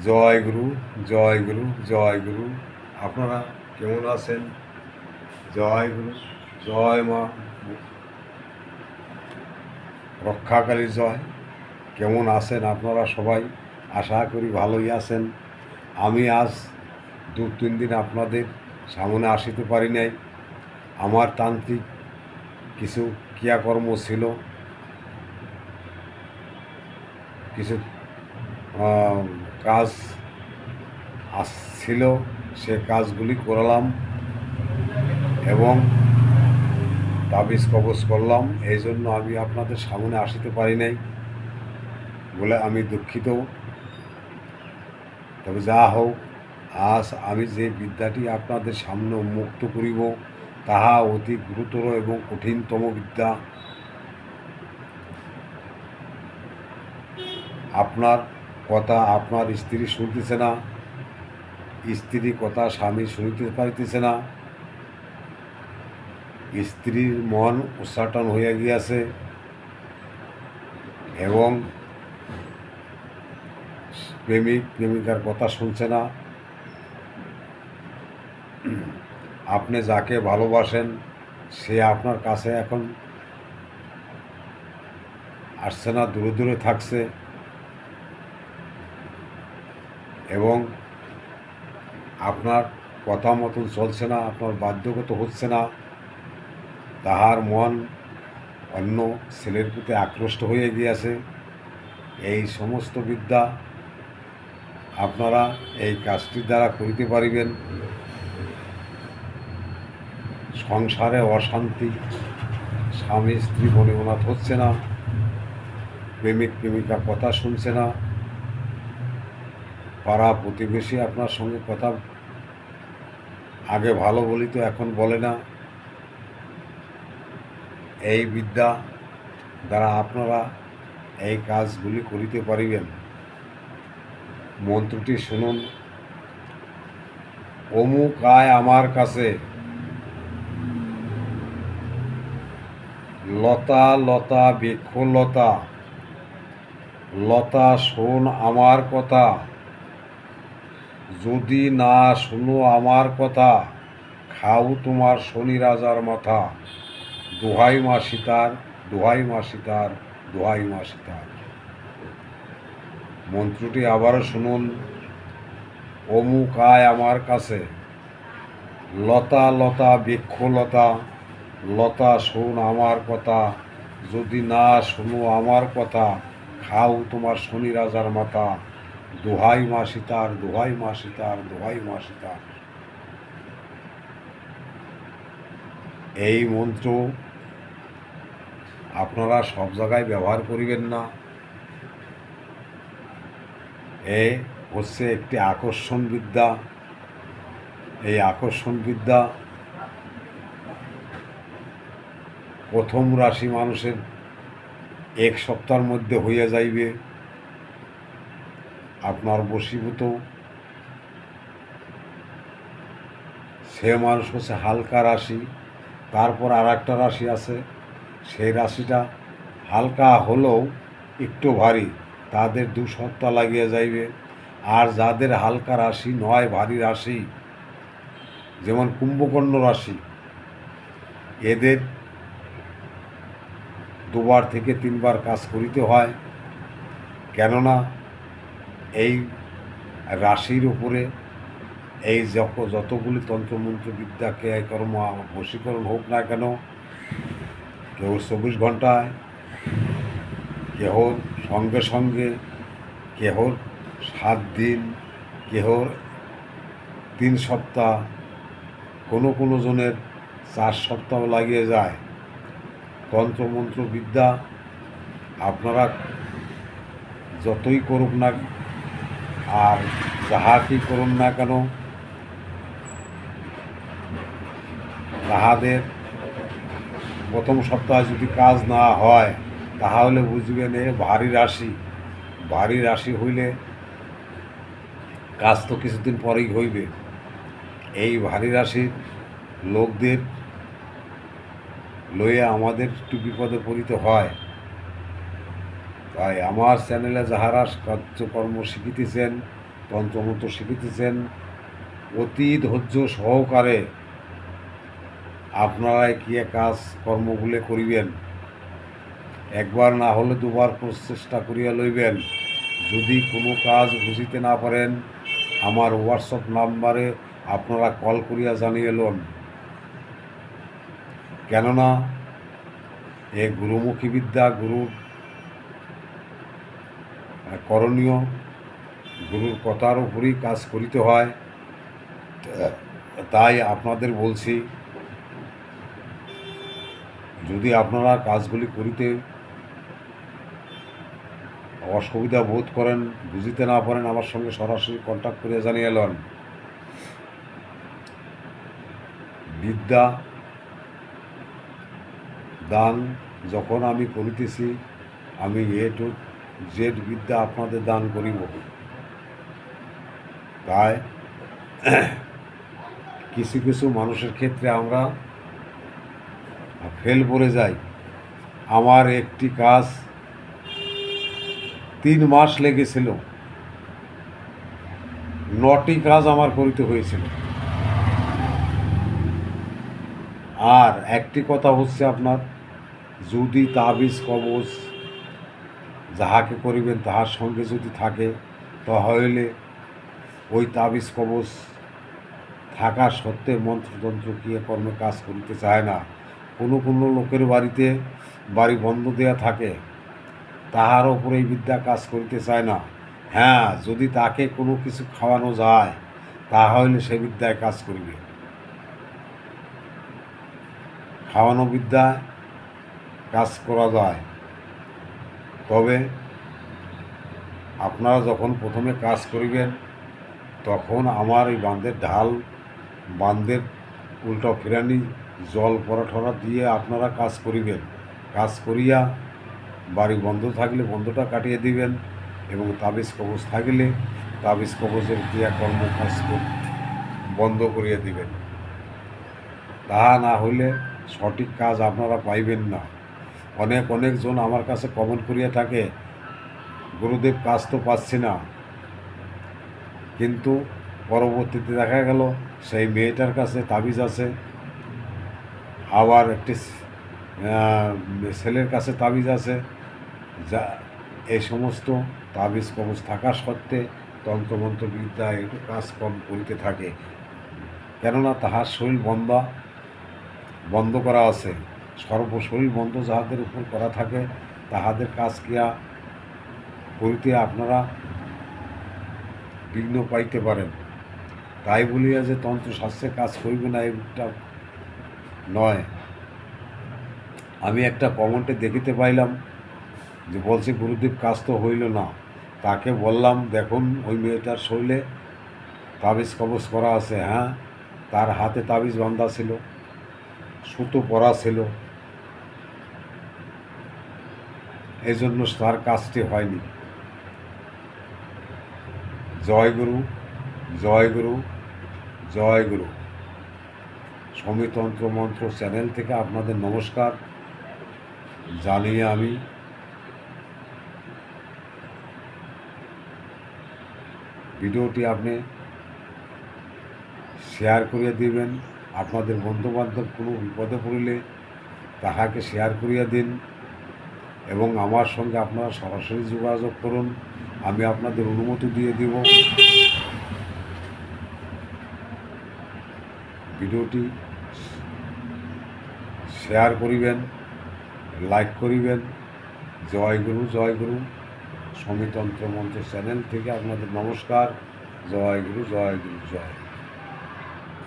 জয় গুরু জয় গুরু জয় গুরু। আপনারা কেমন আছেন? জয় গুরু, জয় মা। রক্ষাকালীর জয়। কেমন আছেন আপনারা সবাই? আশা করি ভালোই আছেন। আমি আজ দু তিন দিন আপনাদের সামনে আসিতে পারি নাই। আমার তান্ত্রিক কিছু ক্রিয়াকর্ম ছিল। কিছু কাজ আসছিল, সে কাজগুলি করলাম এবং তাবিজ কবজ করলাম। এই জন্য আমি আপনাদের সামনে আসিতে পারি নাই বলে আমি দুঃখিত। তবে যা হোক, আজ আমি যে বিদ্যাটি আপনাদের সামনে উন্মুক্ত করিব, তাহা অতি গুরুতর এবং কঠিনতম বিদ্যা। আপনার কথা আপনার স্ত্রী শুনতেছে না, স্ত্রী কথা স্বামী শুনিতে পারিতেছে না। স্ত্রীর মন উচ্চাটন হইয়া গিয়াছে এবং প্রেমিক, প্রেমিকার কথা শুনছে না। আপনি যাকে ভালোবাসেন, সে আপনার কাছে এখন আসছে না, দূরে দূরে থাকছে। এবং আপনার কথা মতন চলছে না, আপনার বাধ্যগত হচ্ছে না, তাহার মন অন্য ছেলের প্রতি আকৃষ্ট হয়ে গিয়াছে। এই সমস্ত বিদ্যা আপনারা এই কাজটির দ্বারা করিতে পারিবেন। সংসারে অশান্তি স্বামী স্ত্রী বনিবনাথ হচ্ছে না প্রেমিক প্রেমিকা কথা শুনছে না পাড়া প্রতিবেশী আপনার সঙ্গে কথা আগে ভালো বলি তো এখন বলে না। এই বিদ্যা দ্বারা আপনারা এই কাজগুলি করিতে পারিবেন। মন্ত্রটি শুনুন। অমুক আয় আমার কাছে। লতা লতা বৃক্ষলতা, লতা শোন আমার কথা। যদি না শুনো আমার কথা, খাও তোমার শনি রাজার মাথা। দোহাই মা সীতার, দোহাই মা সীতার, দোহাই মা সীতার। মন্ত্রটি আবারও শুনুন। অমুক আয় আমার কাছে। লতা লতা বৃক্ষলতা লতা শোন আমার কথা। যদি না শোনো আমার কথা, খাও তোমার শনি রাজার মাথা। দোহাই মা সীতার, দোহাই মা সীতার, দোহাই মা সীতার। এই মন্ত্র আপনারা সব জায়গায় ব্যবহার করিবেন না। এ হচ্ছে একটি আকর্ষণ বিদ্যা এই আকর্ষণ বিদ্যা প্রথম রাশি মানুষের এক সপ্তাহের মধ্যে হইয়া যাইবে। আপনার বশীভূত। সে মানুষ হচ্ছে হালকা রাশি, তারপর আর একটা রাশি আছে। সেই রাশিটা হালকা হলেও একটু ভারী, তাদের দু সপ্তাহ লাগিয়ে যাইবে। আর যাদের হালকা রাশি নয়, ভারী রাশি, যেমন কুম্ভকর্ণ রাশি, এদের দুবার থেকে তিনবার কাজ করিতে হয়। কেননা এই রাশির উপরে এই যত যতগুলি তন্ত্রমন্ত্র বিদ্যা ক্রিয়া কর্ম বশীকরণ হোক না কেন, কেউ চব্বিশ ঘন্টায় কেহ সঙ্গে সঙ্গে, কেহ সাত দিন, কেহ তিন সপ্তাহ, কোনো কোনো জনের চার সপ্তাহ লাগিয়ে যায়। তন্ত্রমন্ত্র বিদ্যা আপনারা যতই করুক না আর যাহাকেই করুন না কেন, তাহাদের প্রথম সপ্তাহে যদি কাজ না হয়, তাহলে বুঝবেন এ ভারী রাশি। ভারী রাশি হইলে কাজ তো কিছুদিন পরেই হইবে। এই ভারী রাশির লোকদের লইয়া আমাদের একটু বিপদে পড়িতে হয়। তাই আমার চ্যানেলে যাহারা কার্যকর্ম শিখিতেছেন তন্ত্রমন্ত্র শিখিতেছেন, অতি ধৈর্য সহকারে আপনারাই কি কাজ কর্মগুলো করিবেন? একবার না হলে দুবার প্রচেষ্টা করিয়া লইবেন। যদি কোনো কাজ বুঝিতে না পারেন, আমার হোয়াটসঅ্যাপ নাম্বারে আপনারা কল করিয়া জানিয়ে লন। কেননা, এ গুরুমুখী বিদ্যা, গুরুর করণীয়, গুরুর কথার উপরই কাজ করিতে হয়। তাই আপনাদের বলছি, যদি আপনারা কাজগুলি করিতে অসুবিধা বোধ করেন, বুঝিতে না পারেন, আমার সঙ্গে সরাসরি কন্ট্যাক্ট করে জানিয়ে এলেন বিদ্যা, দান যখন আমি করিতেছি, আমি এ টু জেড বিদ্যা আপনাদের দান করিব। তাই কিছু কিছু মানুষের ক্ষেত্রে আমরা ফেল পড়ে যাই। আমার একটি কাজ তিন মাস লেগেছিল। নটি কাজ আমার করিতে হয়েছিল। আর একটি কথা হচ্ছে আপনার, যদি তাবিজ, কবজ যাহাকে করিবেন তাহার সঙ্গে যদি থাকে, তাহলে ওই তাবিজ কবজ থাকা সত্ত্বে মন্ত্রতন্ত্র ক্রিয়া কর্মে কাজ করিতে চায় না? কোনো কোনো লোকের বাড়িতে বাড়ি বন্ধ দেয়া থাকে, তাহার ওপরে এই বিদ্যা কাজ করিতে চায় না। হ্যাঁ যদি তাকে কোনো কিছু খাওয়ানো যায়, তাহলে সে বিদ্যায় কাজ করিবে। খাওয়ানো বিদ্যায় কাজ করা যায়। তবে আপনারা যখন প্রথমে কাজ করিবেন, তখন আমার এই বাঁধের ঢাল, বাঁধের উল্টো ফেরানি জল পরাঠরা দিয়ে আপনারা কাজ করিবেন। কাজ করিয়া বাড়ি বন্ধ থাকলে বন্ধটা কাটিয়ে দিবেন এবং তাবিজ কবজ থাকলে তাবিজ কবজের ক্রিয়াকর্ম কাজ বন্ধ করিয়ে দিবেন। তাহা না হইলে সঠিক কাজ আপনারা পাইবেন না। অনেক, অনেকজন আমার কাছে কমেন্ট করিয়া থাকে, গুরুদেব, কাজ তো পাচ্ছি না। কিন্তু পরবর্তীতে দেখা গেল, সেই মেয়েটার কাছে তাবিজ আছে, আবার একটি ছেলের কাছে তাবিজ আছে, যা এই সমস্ত তাবিজ কবজ থাকা সত্ত্বে তন্ত্রমন্ত্র বিদ্যা একটু কাজ কম করিতে থাকে। কেননা তাহার শরীর বন্ধ বন্ধ করা আছে। সর্বশরীর বন্ধ যাহাদের উপর করা থাকে, তাহাদের কাজ ক্রিয়া করিতে আপনারা বিঘ্ন পাইতে পারেন। তাই বলিয়া যে তন্ত্রশাস্ত্রে কাজ করিবে না এটা নয়। আমি একটা কমেন্টে দেখিতে পাইলাম যে বলছে, গুরুদেব, কাজ তো হইল না। তাকে বললাম, দেখুন, ওই মেয়েটার শরীরে তাবিজ কবজ করা আছে। হ্যাঁ তার হাতে তাবিজ বান্ধা ছিল, সুতো পরা ছিল। এই জন্য তার কাজটি হয়নি। জয় গুরু জয় গুরু জয় গুরু। সমিতন্ত্র মন্ত্র চ্যানেল থেকে আপনাদের নমস্কার। জানিয়ে আমি ভিডিওটি আপনি শেয়ার করিয়া দিবেন। আপনাদের বন্ধুবান্ধব কোনো বিপদে পড়িলে তাহাকে শেয়ার করিয়া দিন। এবং আমার সঙ্গে আপনারা সরাসরি যোগাযোগ করুন। আমি আপনাদের অনুমতি দিয়ে দিব। ভিডিওটি শেয়ার করিবেন, লাইক করিবেন। জয় গুরু জয় গুরু। সমিতন্ত্র মন্ত্র চ্যানেল থেকে আপনাদের নমস্কার। জয় গুরু জয় গুরু, জয়।